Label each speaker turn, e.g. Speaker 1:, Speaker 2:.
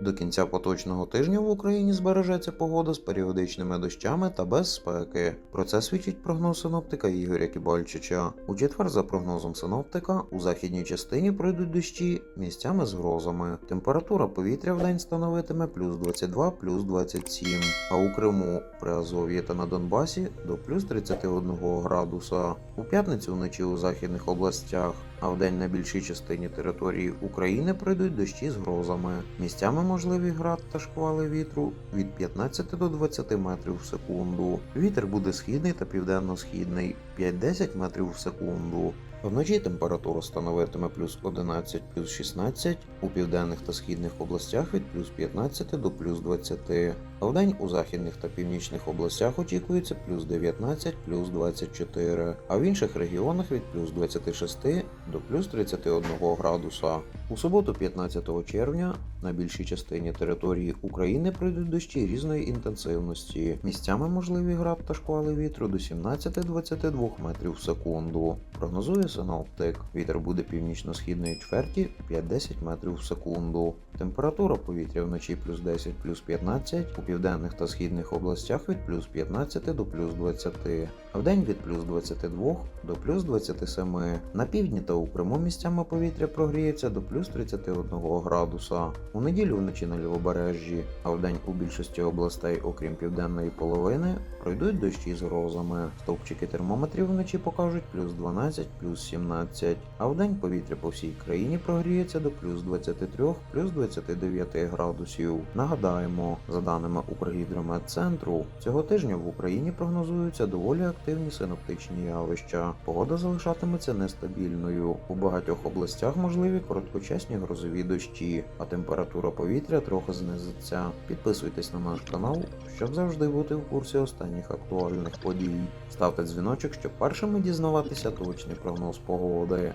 Speaker 1: До кінця поточного тижня в Україні збережеться погода з періодичними дощами та без спеки. Про це свідчить прогноз синоптика Ігоря Кібальчича. У четвер, за прогнозом синоптика, у західній частині пройдуть дощі місцями з грозами. Температура повітря в день становитиме плюс 22, плюс 27, а у Криму, Приазов'ї та на Донбасі до плюс 31 градуса. У п'ятницю вночі у західних областях, а в день на більшій частині території України пройдуть дощі з грозами. Місцями можливі град та шквали вітру від 15 до 20 метрів в секунду. Вітер буде східний та південно-східний 5-10 метрів в секунду. Вночі температура становитиме плюс 11, плюс 16, у південних та східних областях від плюс 15 до плюс 20, а вдень у західних та північних областях очікується плюс 19, плюс 24, а в інших регіонах від плюс 26 до плюс 31 градуса. У суботу, 15 червня, на більшій частині території України пройдуть дощі різної інтенсивності. Місцями можливі град та шквали вітру до 17-22 метрів в секунду. Прогнозує синоптик. Вітер буде північно-східної чверті 5-10 метрів в секунду. Температура повітря вночі плюс 10 плюс 15, у південних та східних областях від плюс 15 до плюс 20, а вдень від плюс 22 до плюс 27. На півдні та у Криму місцями повітря прогріється до плюс 31 градуса. У неділю вночі на лівобережжі, а вдень у більшості областей, окрім південної половини, пройдуть дощі з грозами. Стовпчики термометрів вночі покажуть плюс 12, плюс 17, а вдень повітря по всій країні прогріється до плюс 23, плюс 29 градусів. Нагадаємо, за даними Укргідрометцентру, цього тижня в Україні прогнозуються доволі активні синоптичні явища. Погода залишатиметься нестабільною. У багатьох областях можливі короткочасні грозові дощі, а температура повітря трохи знизиться. Підписуйтесь на наш канал, щоб завжди бути в курсі останніх актуальних подій. Ставте дзвіночок, щоб першими дізнаватися точний прогноз погоди.